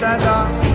ಹಾಗೆ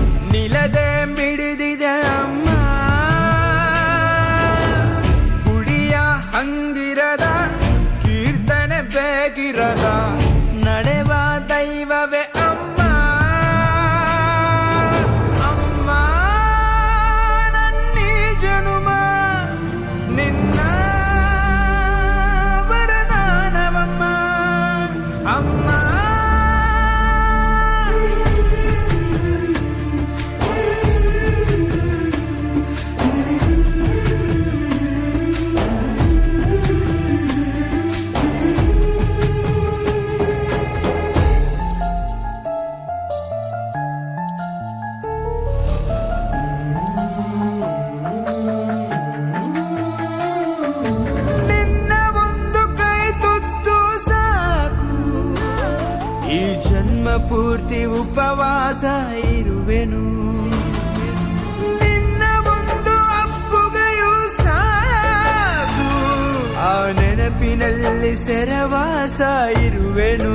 ಇರುವೆನು ನಿನ್ನ ಒಂದು ಅಪ್ಪುಗೆಯೂ ಸಾಕು. ಆ ನೆನಪಿನಲ್ಲಿ ಸೆರವಾಸ ಇರುವೆನು.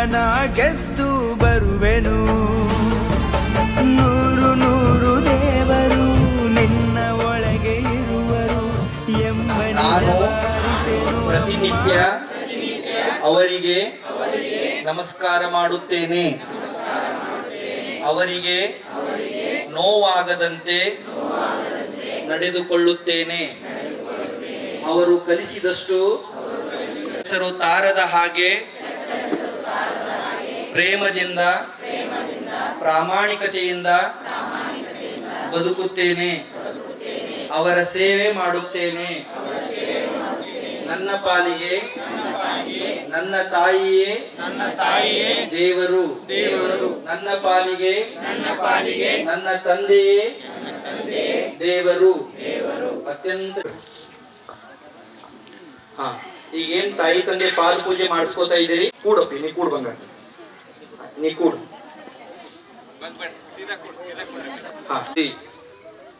ಜಗವನೆಲ್ಲ ಗೆದ್ದು ಬರುವೆನು. ನೂರು ನೂರು ದೇವರು ನಿನ್ನ ಒಳಗೆ ಇರುವರು. ಎಂಬ ನಾನು ಪ್ರತಿನಿತ್ಯ ಅವರಿಗೆ ನಮಸ್ಕಾರ ಮಾಡುತ್ತೇನೆ. ಅವರಿಗೆ ನೋವಾಗದಂತೆ ನಡೆದುಕೊಳ್ಳುತ್ತೇನೆ. ಅವರು ಕಲಿಸಿದಷ್ಟು ಹೆಸರು ತಾರದ ಹಾಗೆ ಪ್ರೇಮದಿಂದ, ಪ್ರಾಮಾಣಿಕತೆಯಿಂದ ಬದುಕುತ್ತೇನೆ. ಅವರ ಸೇವೆ ಮಾಡುತ್ತೇನೆ. ನನ್ನ ಪಾಲಿಗೆ, ನನ್ನ ತಾಯಿಯೇ ನನ್ನ ತಾಯಿಯೇ ದೇವರು. ದೇವರು ನನ್ನ ಪಾಲಿಗೆ ನನ್ನ ಪಾಲಿಗೆ ನನ್ನ ತಂದೆಯೇ, ದೇವರು. ಅತ್ಯಂತ ಹಾ, ಈಗೇನ್ ತಾಯಿ ತಂದೆ ಪಾದ ಪೂಜೆ ಮಾಡಿಸ್ಕೋತಾ ಇದ್ದೀರಿ? ಕೂಡಪ್ಪಿ ನೀ ಕೂಡ್ ಬಂಗ ನೀ ಕೂಡ್ ಹಾ ಈ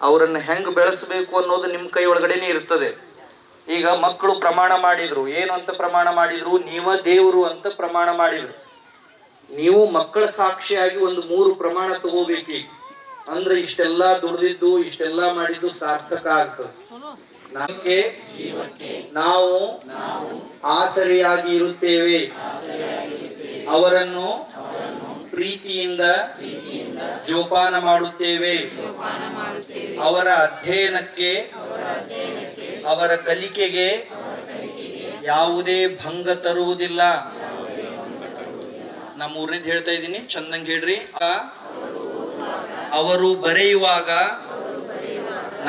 ಅವರನ್ನ ಹೆಂಗ್ ಬೆಳೆಸಬೇಕು ಅನ್ನೋದು ನಿಮ್ ಕೈ ಒಳಗಡೆನೆ ಇರ್ತದೆ. ಈಗ ಮಕ್ಕಳು ಪ್ರಮಾಣ ಮಾಡಿದ್ರು ಏನು ಅಂತ ಪ್ರಮಾಣ ಮಾಡಿದ್ರು ನೀವ ದೇವರು ಅಂತ ಪ್ರಮಾಣ ಮಾಡಿದ್ರು. ನೀವು ಮಕ್ಕಳ ಸಾಕ್ಷಿಯಾಗಿ ಒಂದು ಮೂರು ಪ್ರಮಾಣ ತಗೋಬೇಕಿ. ಅಂದ್ರೆ ಇಷ್ಟೆಲ್ಲಾ ದುಡ್ದಿದ್ದು ಇಷ್ಟೆಲ್ಲಾ ಮಾಡಿದ್ದು ಸಾರ್ಥಕ ಆಗ್ತದೆ. ನಮಗೆ ನಾವು ಆಸರೆಯಾಗಿ ಇರುತ್ತೇವೆ. ಅವರನ್ನು ಪ್ರೀತಿಯಿಂದ ಜೋಪಾನ ಮಾಡುತ್ತೇವೆ. ಅವರ ಅಧ್ಯಯನಕ್ಕೆ, ಅವರ ಕಲಿಕೆಗೆ ಯಾವುದೇ ಭಂಗ ತರುವುದಿಲ್ಲ. ನಮ್ಮ ಊರಿನಿಂದ ಹೇಳ್ತಾ ಇದ್ದೀನಿ, ಚಂದಂಗ್ ಹೇಳ್ರಿ. ಅವರು ಬರೆಯುವಾಗ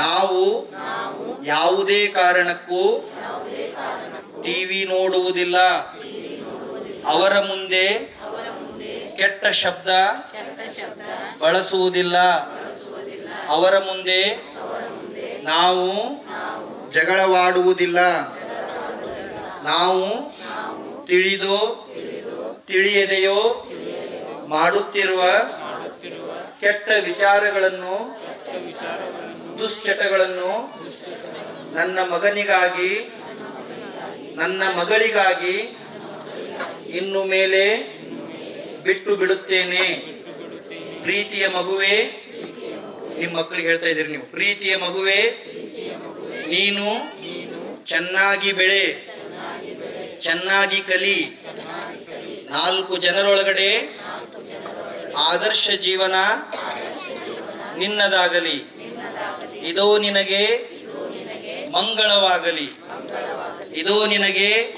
ನಾವು ಯಾವುದೇ ಕಾರಣಕ್ಕೂ ಟಿವಿ ನೋಡುವುದಿಲ್ಲ. ಅವರ ಮುಂದೆ ಕೆಟ್ಟ ಶಬ್ದ ಬಳಸುವುದಿಲ್ಲ. ಅವರ ಮುಂದೆ ನಾವು ಜಗಳವಾಡುವುದಿಲ್ಲ. ನಾವು ತಿಳಿದೋ ತಿಳಿಯದೆಯೋ ಮಾಡುತ್ತಿರುವ ಕೆಟ್ಟ ವಿಚಾರಗಳನ್ನು ದುಶ್ಚಟಗಳನ್ನು ನನ್ನ ಮಗನಿಗಾಗಿ ನನ್ನ ಮಗಳಿಗಾಗಿ ಇನ್ನು ಮೇಲೆ ಬಿಟ್ಟು ಬಿಡುತ್ತೇನೆ. ಪ್ರೀತಿಯ ಮಗುವೇ, ನಿಮ್ಮ ಮಕ್ಕಳಿಗೆ ಹೇಳ್ತಾ ಇದ್ದೀರಿ ನೀವು. ಪ್ರೀತಿಯ ಮಗುವೇ, ನೀನು ಚೆನ್ನಾಗಿ ಬೆಳೆ, ಚೆನ್ನಾಗಿ ಕಲಿ. ನಾಲ್ಕು ಜನರೊಳಗಡೆ ಆದರ್ಶ ಜೀವನ ನಿನ್ನದಾಗಲಿ. ಇದೋ ನಿನಗೆ ಮಂಗಳವಾಗಲಿ. ಇದೋ ನಿನಗೆ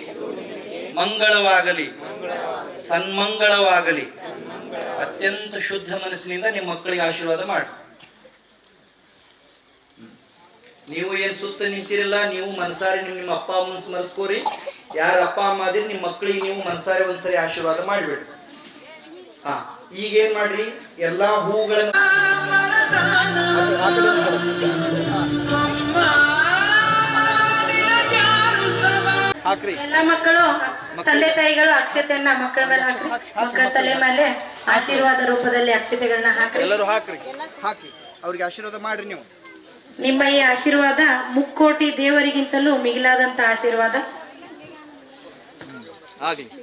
ಮಂಗಳವಾಗಲಿ. ಸನ್ಮಂಗಳವಾಗಲಿ. ಅತ್ಯಂತ ಶುದ್ಧ ಮನಸ್ಸಿನಿಂದ ನಿಮ್ಮ ಮಕ್ಕಳಿಗೆ ಆಶೀರ್ವಾದ ಮಾಡಿ. ನೀವು ಏನ್ ಸುತ್ತ ನಿಂತಿರಲ್ಲ, ನೀವು ಮನಸಾರಿ ನಿಮ್ ನಿಮ್ಮ ಅಪ್ಪ ಅಮ್ಮನ ಸ್ಮರಿಸ್ಕೋರಿ. ಯಾರ ಅಪ್ಪ ಅಮ್ಮ ಆದ್ರೆ ನಿಮ್ಮ ಮಕ್ಕಳಿಗೆ ನೀವು ಮನಸಾರಿ ಒಂದ್ಸರಿ ಆಶೀರ್ವಾದ ಮಾಡಿಬಿಡ್ರಿ. ಹಾ, ಈಗ ಏನ್ ಮಾಡ್ರಿ? ಎಲ್ಲಾ ಹೂಗಳನ್ನು ಹಾಕ್ರಿ ಎಲ್ಲಾ ಮಕ್ಕಳು ತಂದೆ ತಾಯಿಗಳು ಅಕ್ಷತೆಯನ್ನ ಮಕ್ಕಳ ಮೇಲೆ ಹಾಕ್ರಿ ಮಕ್ಕಳ ತಲೆ ಮೇಲೆ ಆಶೀರ್ವಾದ ರೂಪದಲ್ಲಿ ಅಕ್ಷತೆಗಳನ್ನ ಹಾಕ್ರಿ. ಎಲ್ಲರೂ ಹಾಕ್ರಿ. ಹಾಕಿ. ಅವ್ರಿಗೆ ಆಶೀರ್ವಾದ ಮಾಡ್ರಿ ನೀವು. ನಿಮ್ಮ ಈ ಆಶೀರ್ವಾದ ಮುಕ್ಕೋಟಿ ದೇವರಿಗಿಂತಲೂ ಮಿಗಿಲಾದಂತ ಆಶೀರ್ವಾದ. ಆಗ್ಲಿ